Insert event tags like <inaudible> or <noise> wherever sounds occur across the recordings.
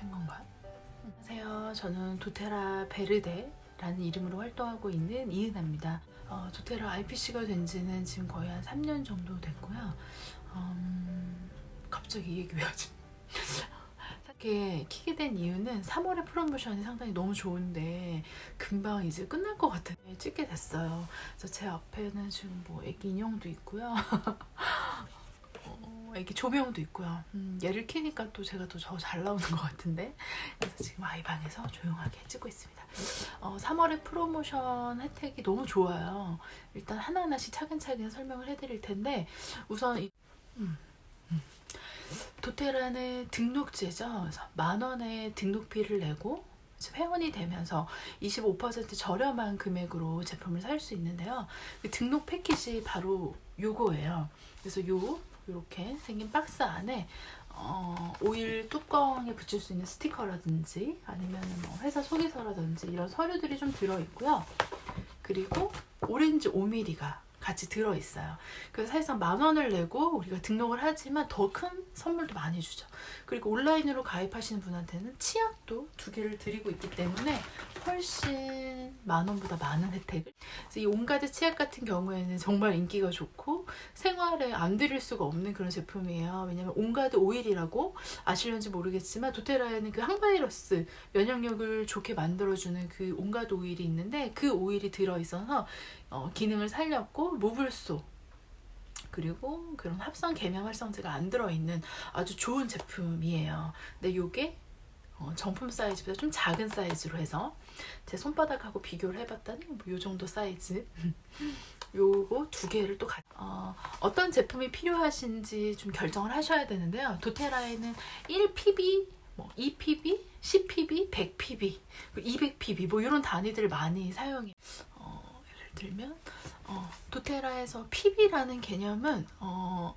된 건가요? 안녕하세요. 저는 도테라 베르데라는 이름으로 활동하고 있는 이은아입니다. 어, 도테라 IPC가 된 지는 지금 거의 한 3년 정도 됐고요. 음, 갑자기 이 얘기 왜 하지? 이렇게 키게 된 이유는 3월에 프로모션이 상당히 너무 좋은데 금방 이제 끝날 것 같아 찍게 됐어요. 그래서 제 앞에는 지금 뭐 애기 인형도 있고요. <laughs> 어, 애기 조명도 있고요. 음, 얘를 키니까 또 제가 또더잘 나오는 것 같은데 그래서 지금 아이 방에서 조용하게 찍고 있습니다. 어, 3월에 프로모션 혜택이 너무 좋아요. 일단 하나하나씩 차근차근 설명을 해드릴 텐데 우선 이, 음, 음. 도테라는 등록제죠. 그래서 만 원의 등록비를 내고 회원이 되면서 25% 저렴한 금액으로 제품을 살 수 있는데요. 그 등록 패키지 바로 요거예요. 그래서 요 이렇게 생긴 박스 안에 어, 오일 뚜껑에 붙일 수 있는 스티커라든지 아니면 뭐 회사 소개서라든지 이런 서류들이 좀 들어 있고요. 그리고 오렌지 5mm가 같이 들어 있어요. 그래서 사실상 만 원을 내고 우리가 등록을 하지만 더 큰 선물도 많이 주죠. 그리고 온라인으로 가입하시는 분한테는 치약도 두 개를 드리고 있기 때문에 훨씬 만 원보다 많은 혜택을. 이 온가드 치약 같은 경우에는 정말 인기가 좋고 생활에 안 드릴 수가 없는 그런 제품이에요. 왜냐면 온가드 오일이라고 아실런지 모르겠지만 도테라에는 그 항바이러스 면역력을 좋게 만들어주는 그 온가드 오일이 있는데 그 오일이 들어 있어서 어, 기능을 살렸고 모블소 그리고 그런 합성 계면 활성제가 안 들어있는 아주 좋은 제품이에요. 근데 요게 어, 정품 사이즈보다 좀 작은 사이즈로 해서 제 손바닥하고 비교를 해봤더니 뭐요 정도 사이즈 <laughs> 요거 두 개를 또 가, 어, 어떤 제품이 필요하신지 좀 결정을 하셔야 되는데요. 도테라에는 1PB, 뭐 2PB, 10PB, 100PB, 200PB 뭐 이런 단위들을 많이 사용해요. 어, 예를 들면 어, 도테라에서 PB라는 개념은 어, 어,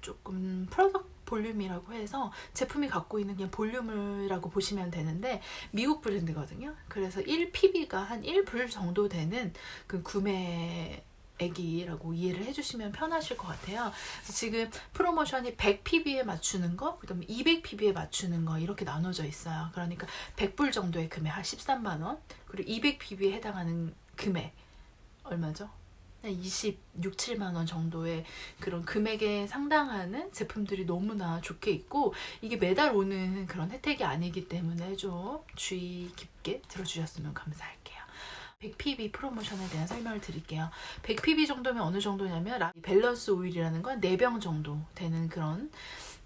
조금 프로덕트 볼륨이라고 해서 제품이 갖고 있는 그냥 볼륨이라고 보시면 되는데 미국 브랜드거든요. 그래서 1PB가 한 1불 정도 되는 그 구매 액이라고 이해를 해주시면 편하실 것 같아요. 그래서 지금 프로모션이 100PB에 맞추는 거, 그다음에 200PB에 맞추는 거 이렇게 나눠져 있어요. 그러니까 100불 정도의 금액 한 13만 원, 그리고 200PB에 해당하는 금액 얼마죠? 한 26, 7만 원 정도의 그런 금액에 상당하는 제품들이 너무나 좋게 있고 이게 매달 오는 그런 혜택이 아니기 때문에 좀 주의 깊게 들어주셨으면 감사할게요. 100PB 프로모션에 대한 설명을 드릴게요. 100PB 정도면 어느 정도냐면 라- 밸런스 오일이라는 건 4병 정도 되는 그런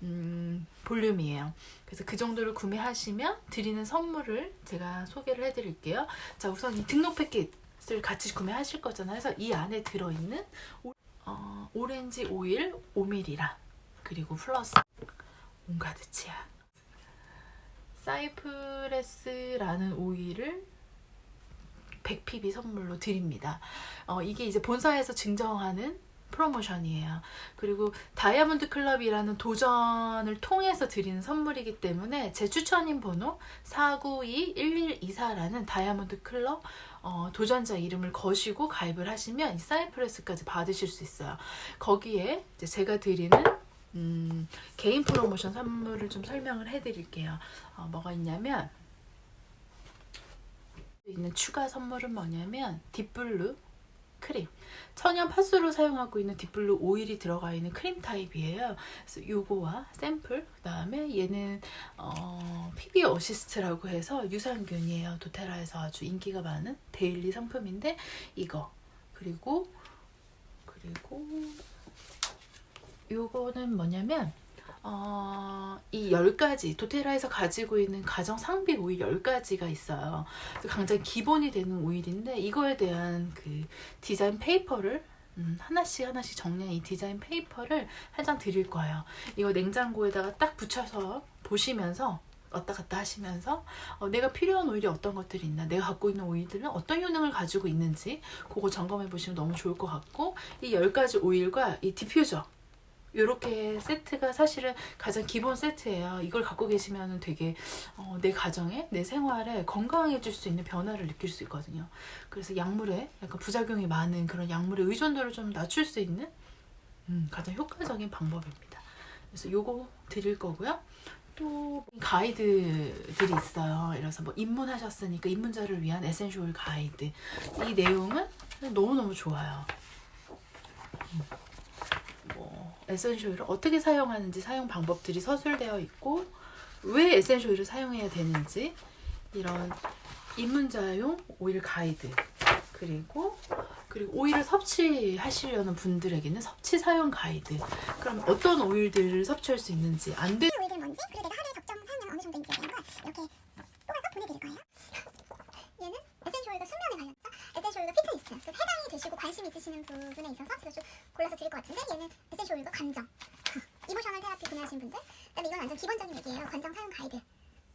음, 볼륨이에요. 그래서 그 정도를 구매하시면 드리는 선물을 제가 소개를 해드릴게요. 자 우선 이 등록 패킷 을 같이 구매하실 거잖아요. 그래서 이 안에 들어있는 오, 어, 오렌지 오일 5ml랑 그리고 플러스 온가드 치약 사이프레스라는 오일을 100pb 선물로 드립니다. 어, 이게 이제 본사에서 증정하는 프로모션이에요. 그리고 다이아몬드 클럽이라는 도전을 통해서 드리는 선물이기 때문에 제 추천인 번호 492-1124라는 다이아몬드 클럽 어, 도전자 이름을 거시고 가입을 하시면 이 사이프레스까지 받으실 수 있어요. 거기에 이제 제가 드리는 음, 개인 프로모션 선물을 좀 설명을 해드릴게요. 어, 뭐가 있냐면 있는 추가 선물은 뭐냐면 딥블루 크림 천연 팥수로 사용하고 있는 딥블루 오일이 들어가 있는 크림 타입이에요. 그래서 요거와 샘플 그 다음에 얘는 어, PB 어시스트라고 해서 유산균이에요. 도테라에서 아주 인기가 많은 데일리 상품인데 이거 그리고 그리고 요거는 뭐냐면 어, 이 10가지, 도테라에서 가지고 있는 가정 상비 오일 10가지가 있어요. 그래서 가장 기본이 되는 오일인데, 이거에 대한 그 디자인 페이퍼를 음, 하나씩 하나씩 정리한 이 디자인 페이퍼를 한 장 드릴 거예요. 이거 냉장고에다가 딱 붙여서 보시면서 왔다 갔다 하시면서 어, 내가 필요한 오일이 어떤 것들이 있나 내가 갖고 있는 오일들은 어떤 효능을 가지고 있는지 그거 점검해 보시면 너무 좋을 것 같고 이 10가지 오일과 이 디퓨저 이렇게 세트가 사실은 가장 기본 세트예요. 이걸 갖고 계시면 되게 어, 내 가정에 내 생활에 건강해질 수 있는 변화를 느낄 수 있거든요. 그래서 약물에 약간 부작용이 많은 그런 약물의 의존도를 좀 낮출 수 있는 음, 가장 효과적인 방법입니다. 그래서 요거 드릴 거고요. 또 가이드들이 있어요. 이래서 뭐 입문하셨으니까 입문자를 위한 에센셜 가이드. 이 내용은 너무너무 좋아요. 음. 뭐 에센셜 오일을 어떻게 사용하는지 사용 방법들이 서술되어 있고 왜 에센셜 오일을 사용해야 되는지 이런 입문자용 오일 가이드 그리고 그리고 오일을 섭취하시려는 분들에게는 섭취 사용 가이드. 그럼 어떤 오일들을 섭취할 수 있는지 안 돼. 오일들 뭔지 그리고 내가 하루에 적정 사용량 어느 정도인지에 대한 걸 이렇게 뽑아서 보내드릴 거예요. 얘는 에센셜 오일과 수면에 관련 해서 에센셜 오일과 피트니스 그 해당이 되시고 관심 있으시는 부분에 있어서 제가 좀 골라서 드릴 것 같은데 얘는 에센셜 오일과 감정 <laughs> 이모셔널 테라피 구매하신 분들 그다음에 이건 완전 기본적인 얘기예요. 관정 사용 가이드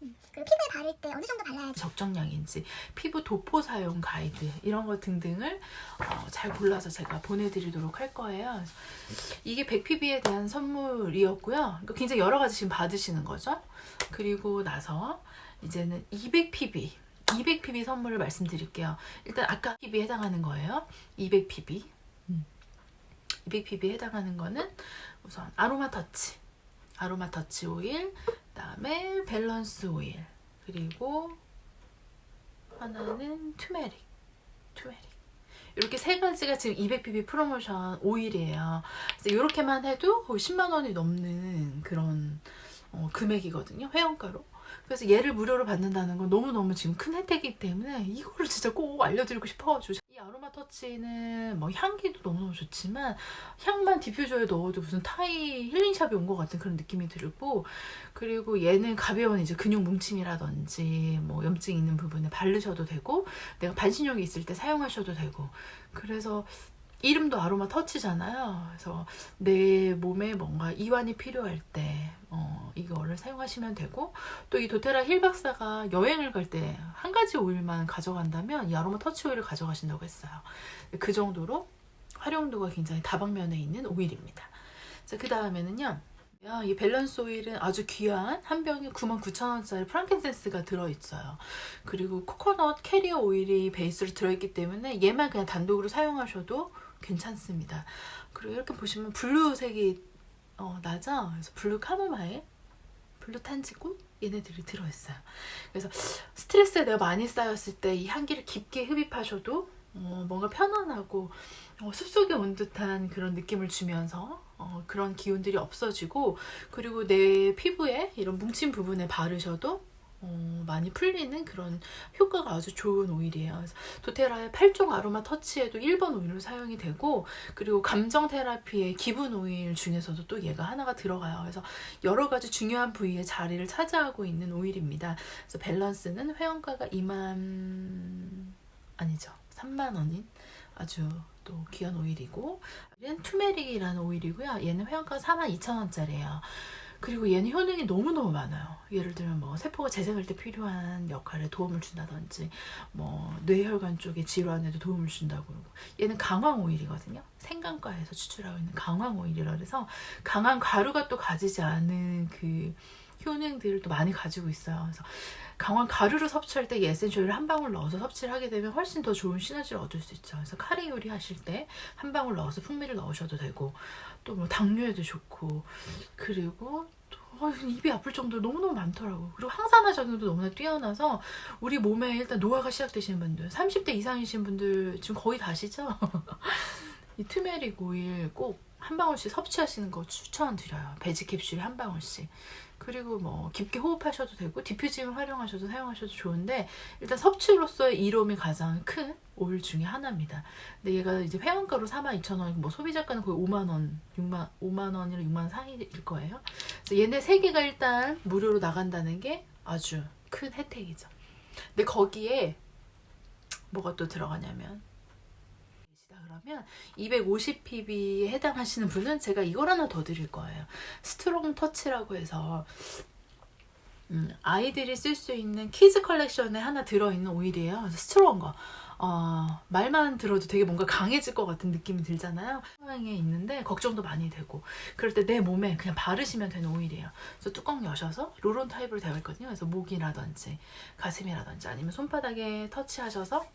음, 그리고 피부에 바를 때 어느 정도 발라야지 적정량인지 피부 도포 사용 가이드 이런 거 등등을 어, 잘 골라서 제가 보내드리도록 할 거예요. 이게 100pb에 대한 선물이었고요. 그러니까 굉장히 여러 가지 지금 받으시는 거죠. 그리고 나서 이제는 200pb 200pb 선물을 말씀드릴게요. 일단 아까 pb에 해당하는 거예요. 200pb 200pb에 해당하는 거는 우선 아로마 터치 아로마 터치 오일 그다음에 밸런스 오일 그리고 하나는 투메릭 투메릭 이렇게 세 가지가 지금 200pb 프로모션 오일이에요. 그래서 이렇게만 해도 거의 10만 원이 넘는 그런 어, 금액이거든요. 회원가로. 그래서 얘를 무료로 받는다는 건 너무너무 지금 큰 혜택이기 때문에 이거를 진짜 꼭 알려드리고 싶어가지고. 이 아로마 터치는 뭐 향기도 너무너무 좋지만 향만 디퓨저에 넣어도 무슨 타이 힐링샵이 온것 같은 그런 느낌이 들고 그리고 얘는 가벼운 이제 근육 뭉침이라든지 뭐 염증 있는 부분에 바르셔도 되고 내가 반신욕이 있을 때 사용하셔도 되고. 그래서 이름도 아로마 터치잖아요. 그래서 내 몸에 뭔가 이완이 필요할 때 어, 이거를 사용하시면 되고 또 이 도테라 힐 박사가 여행을 갈 때 한 가지 오일만 가져간다면 이 아로마 터치 오일을 가져가신다고 했어요. 그 정도로 활용도가 굉장히 다방면에 있는 오일입니다. 자, 그 다음에는요. 야, 이 밸런스 오일은 아주 귀한 한 병에 99,000원짜리 프랑켄센스가 들어있어요. 그리고 코코넛 캐리어 오일이 베이스로 들어있기 때문에 얘만 그냥 단독으로 사용하셔도 괜찮습니다. 그리고 이렇게 보시면 블루색이 어, 나죠? 그래서 블루 카모마일, 블루 탄지꽃 얘네들이 들어있어요. 그래서 스트레스가 내가 많이 쌓였을 때 이 향기를 깊게 흡입하셔도 어, 뭔가 편안하고 어, 숲속에 온 듯한 그런 느낌을 주면서 어, 그런 기운들이 없어지고 그리고 내 피부에 이런 뭉친 부분에 바르셔도 어, 많이 풀리는 그런 효과가 아주 좋은 오일이에요. 도테라의 8종 아로마 터치에도 1번 오일로 사용이 되고 그리고 감정 테라피의 기본 오일 중에서도 또 얘가 하나가 들어가요. 그래서 여러 가지 중요한 부위에 자리를 차지하고 있는 오일입니다. 그래서 밸런스는 회원가가 2만 아니죠. 3만 원인 아주 또 귀한 오일이고 얘는 투메릭이라는 오일이고요. 얘는 회원가가 42,000원짜리예요. 그리고 얘는 효능이 너무너무 많아요. 예를 들면 뭐 세포가 재생할 때 필요한 역할에 도움을 준다든지 뭐 뇌혈관 쪽의 질환에도 도움을 준다고 그러고 얘는 강황 오일이거든요. 생강과에서 추출하고 있는 강황 오일이라 그래서 강한 가루가 또 가지지 않은 그 효능들을 또 많이 가지고 있어요. 그래서 강한 가루를 섭취할 때 이 에센셜을 한 방울 넣어서 섭취를 하게 되면 훨씬 더 좋은 시너지를 얻을 수 있죠. 그래서 카레 요리 하실 때 한 방울 넣어서 풍미를 넣으셔도 되고 또 뭐 당뇨에도 좋고 그리고 또 어, 입이 아플 정도로 너무너무 많더라고. 그리고 항산화 작용도 너무나 뛰어나서 우리 몸에 일단 노화가 시작되시는 분들, 30대 이상이신 분들 지금 거의 다시죠? <laughs> 이 투메릭 오일 꼭 한 방울씩 섭취하시는 거 추천드려요. 베지 캡슐 한 방울씩. 그리고 뭐 깊게 호흡하셔도 되고 디퓨징을 활용하셔도 사용하셔도 좋은데 일단 섭취로서의 이로움이 가장 큰 오일 중에 하나입니다. 근데 얘가 이제 회원가로 42,000원, 뭐 소비자가는 거의 5만 원, 6만 5만 원이랑 6만 원 사이일 거예요. 그래서 얘네 세 개가 일단 무료로 나간다는 게 아주 큰 혜택이죠. 근데 거기에 뭐가 또 들어가냐면 그러면 250pb에 해당하시는 분은 제가 이걸 하나 더 드릴 거예요. 스트롱 터치라고 해서 음, 아이들이 쓸 수 있는 키즈 컬렉션에 하나 들어있는 오일이에요. 스트롱 거. 어, 말만 들어도 되게 뭔가 강해질 것 같은 느낌이 들잖아요. 상황에 있는데 걱정도 많이 되고 그럴 때 내 몸에 그냥 바르시면 되는 오일이에요. 그래서 뚜껑 여셔서 로론 타입으로 되어 있거든요. 그래서 목이라든지 가슴이라든지 아니면 손바닥에 터치하셔서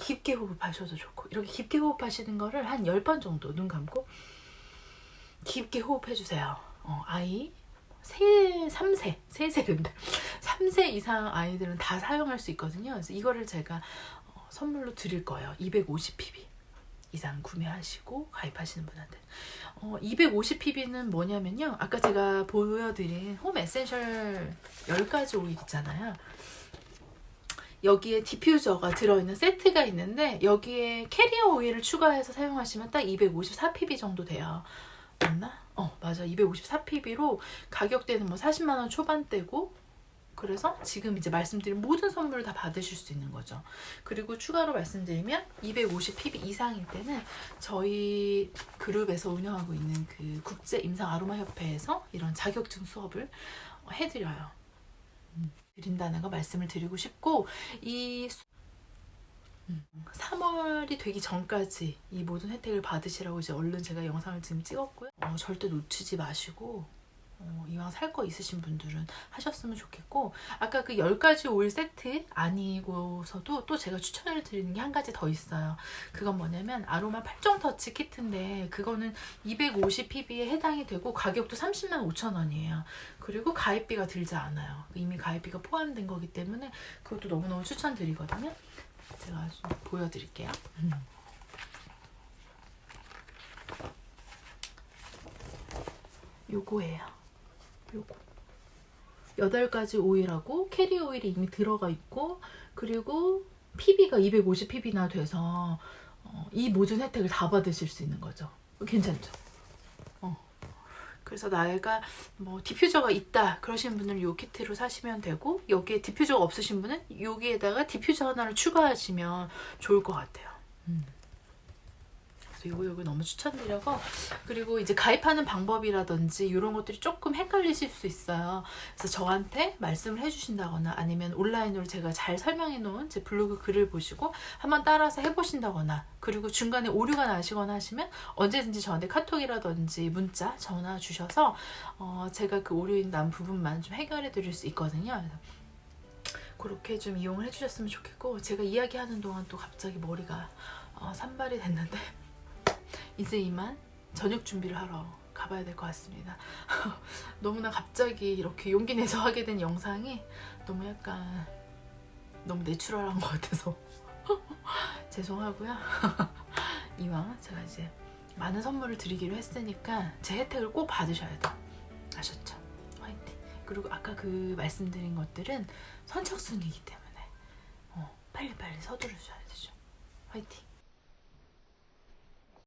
깊게 호흡하셔도 좋고 이렇게 깊게 호흡하시는 거를 한 10번 정도 눈 감고 깊게 호흡해 주세요. 어, 아이 세, 3세, 3세인데 3세 이상 아이들은 다 사용할 수 있거든요. 그래서 이거를 제가 어, 선물로 드릴 거예요. 250pb 이상 구매하시고 가입하시는 분한테. 어, 250pb는 뭐냐면요. 아까 제가 보여드린 홈 에센셜 10가지 오일 있잖아요. 여기에 디퓨저가 들어있는 세트가 있는데 여기에 캐리어 오일을 추가해서 사용하시면 딱 254pb 정도 돼요. 맞나? 어 맞아 254pb로 가격대는 뭐 40만 원 초반대고 그래서 지금 이제 말씀드린 모든 선물을 다 받으실 수 있는 거죠. 그리고 추가로 말씀드리면 250pb 이상일 때는 저희 그룹에서 운영하고 있는 그 국제 임상 아로마 협회에서 이런 자격증 수업을 해드려요. 음, 드린다는 거 말씀을 드리고 싶고 이 수- 음, 3월이 되기 전까지 이 모든 혜택을 받으시라고 이제 얼른 제가 영상을 지금 찍었고요. 어, 절대 놓치지 마시고 어, 이왕 살 거 있으신 분들은 하셨으면 좋겠고 아까 그 10가지 오일 세트 아니고서도 또 제가 추천을 드리는 게 한 가지 더 있어요. 그건 뭐냐면 아로마 8종 터치 키트인데 그거는 250pb에 해당이 되고 가격도 30만 5천 원이에요. 그리고 가입비가 들지 않아요. 이미 가입비가 포함된 거기 때문에 그것도 너무너무 추천드리거든요. 제가 좀 보여드릴게요. 음. 요거예요. 요거. 8가지 오일하고 캐리 오일이 이미 들어가 있고 그리고 PB가 250pb나 돼서 어, 이 모든 혜택을 다 받으실 수 있는 거죠. 괜찮죠? 어. 그래서 나이가 뭐 디퓨저가 있다 그러신 분은 요 키트로 사시면 되고 여기에 디퓨저가 없으신 분은 여기에다가 디퓨저 하나를 추가하시면 좋을 것 같아요. 음. 요거 요거 너무 추천드려고 그리고 이제 가입하는 방법이라든지 이런 것들이 조금 헷갈리실 수 있어요. 그래서 저한테 말씀을 해주신다거나 아니면 온라인으로 제가 잘 설명해 놓은 제 블로그 글을 보시고 한번 따라서 해보신다거나 그리고 중간에 오류가 나시거나 하시면 언제든지 저한테 카톡이라든지 문자, 전화 주셔서 어, 제가 그 오류 난 부분만 좀 해결해 드릴 수 있거든요. 그렇게 좀 이용을 해주셨으면 좋겠고 제가 이야기하는 동안 또 갑자기 머리가 어, 산발이 됐는데 이제 이만 저녁 준비를 하러 가봐야 될 것 같습니다. <laughs> 너무나 갑자기 이렇게 용기 내서 하게 된 영상이 너무 약간 너무 내추럴한 것 같아서 <laughs> 죄송하고요. <laughs> 이왕 제가 이제 많은 선물을 드리기로 했으니까 제 혜택을 꼭 받으셔야 돼요. 아셨죠? 화이팅. 그리고 아까 그 말씀드린 것들은 선착순이기 때문에 어, 빨리빨리 서두르셔야 되죠. 화이팅.